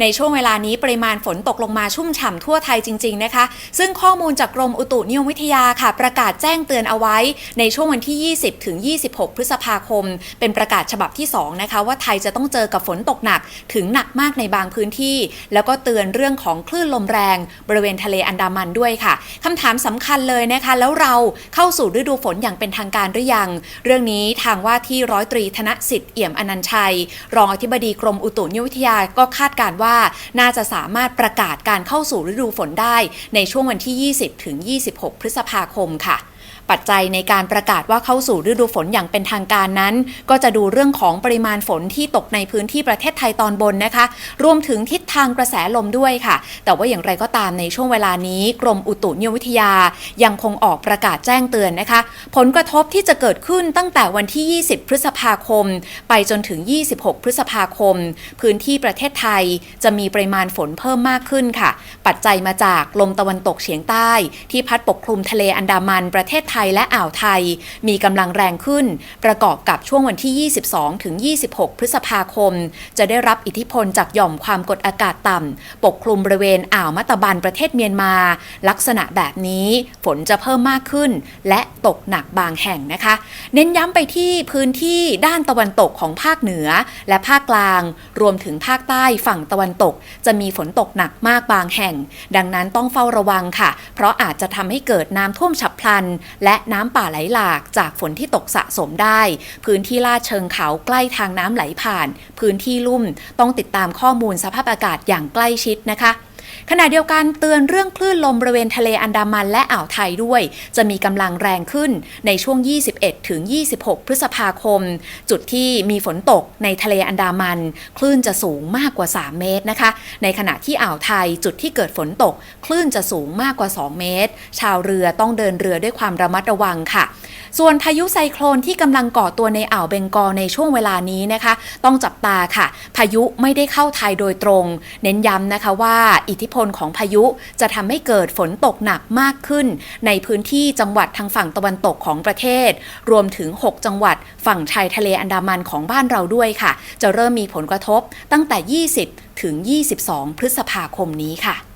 ในช่วงเวลานี้ปริมาณฝนตกลงมาชุ่มฉ่ำทั่วไทยจริง ๆ นะคะ ซึ่งข้อมูลจากกรมอุตุนิยมวิทยาค่ะ ประกาศแจ้งเตือนเอาไว้ ในช่วงวันที่ 20 ถึง 26 พฤษภาคม เป็นประกาศฉบับที่ 2 นะคะ ว่าไทยจะต้องเจอกับฝนตกหนักถึงหนักมากในบางพื้นที่ แล้วก็เตือนเรื่องของคลื่นลมแรง บริเวณทะเลอันดามันด้วยค่ะคำถามสำคัญเลยนะคะ แล้วเราเข้าสู่ฤดูฝนอย่างเป็นทางการหรือยัง เรื่องนี้ทางว่าที่ร้อยตรีธนสิทธิ์เอี่ยมอนันชัย รองอธิบดีกรมอุตุนิยมวิทยาก็คาดการณ์ว่าน่าจะสามารถประกาศการเข้าสู่ฤดูฝนได้ในช่วงวันที่ 20 ถึง 26 พฤษภาคมค่ะ ปัจจัยในการประกาศว่าเข้าสู่ฤดูฝนอย่างเป็นทางการนั้น ก็จะดูเรื่องของปริมาณฝนที่ตกในพื้นที่ประเทศไทยตอนบนนะคะ รวมถึงทิศทางกระแสลมด้วยค่ะ แต่ว่าอย่างไรก็ตามในช่วงเวลานี้กรมอุตุนิยมวิทยา ยังคงออกประกาศแจ้งเตือนนะคะ ผลกระทบที่จะเกิดขึ้นตั้งแต่วันที่ 20 พฤษภาคม ไปจนถึง 26 พฤษภาคม พื้นที่ประเทศไทยจะมีปริมาณฝนเพิ่มมากขึ้นค่ะ ปัจจัยมาจากลมตะวันตกเฉียงใต้ ที่พัดปกคลุมทะเลอันดามันประเทศไทยและอ่าวไทย มีกำลังแรงขึ้น ประกอบกับช่วงวันที่ 22 ถึง 26 พฤษภาคม จะได้รับอิทธิพลจากหย่อมความกดอากาศต่ำปกคลุมบริเวณอ่าวมะตะบันประเทศเมียนมา ลักษณะแบบนี้ฝนจะเพิ่มมากขึ้น และตกหนักบางแห่งนะคะ เน้นย้ำไปที่พื้นที่ด้านตะวันตกของภาคเหนือ และภาคกลาง รวมถึงภาคใต้ฝั่งตะวันตก จะมีฝนตกหนักมากบางแห่ง ดังนั้นต้องเฝ้าระวังค่ะ เพราะอาจจะทำให้เกิดน้ำท่วมฉับพลันและน้ำป่าไหลหลากจากฝนที่ตกสะสมได้ พื้นที่ลาดเชิงเขาใกล้ทางน้ำไหลผ่าน พื้นที่ลุ่มต้องติดตามข้อมูลสภาพอากาศอย่างใกล้ชิดนะคะ ขณะเดียวกันเตือนเรื่องคลื่นลมบริเวณทะเลอันดามันและอ่าวไทยด้วย จะมีกำลังแรงขึ้นในช่วง 21 ถึง 26 พฤษภาคม จุดที่มีฝนตกในทะเลอันดามัน คลื่นจะสูงมากกว่า 3 เมตรนะคะ ในขณะที่อ่าวไทยจุดที่เกิดฝนตก คลื่นจะสูงมากกว่า 2 เมตร ชาวเรือต้องเดินเรือด้วยความระมัดระวังค่ะ ส่วนพายุไซโคลนที่กำลังก่อตัวในอ่าวเบงกอลในช่วงเวลานี้นะคะ ต้องจับตาค่ะ พายุไม่ได้เข้าไทยโดยตรง เน้นย้ำนะคะว่าอิทธิพลของพายุ จะทำให้เกิดฝนตกหนักมากขึ้น ในพื้นที่จังหวัดทางฝั่งตะวันตกของประเทศ รวมถึง 6 จังหวัดฝั่งชายทะเลอันดามันของบ้านเราด้วยค่ะ จะเริ่มมีผลกระทบตั้งแต่ 20 ถึง 22 พฤษภาคมนี้ค่ะ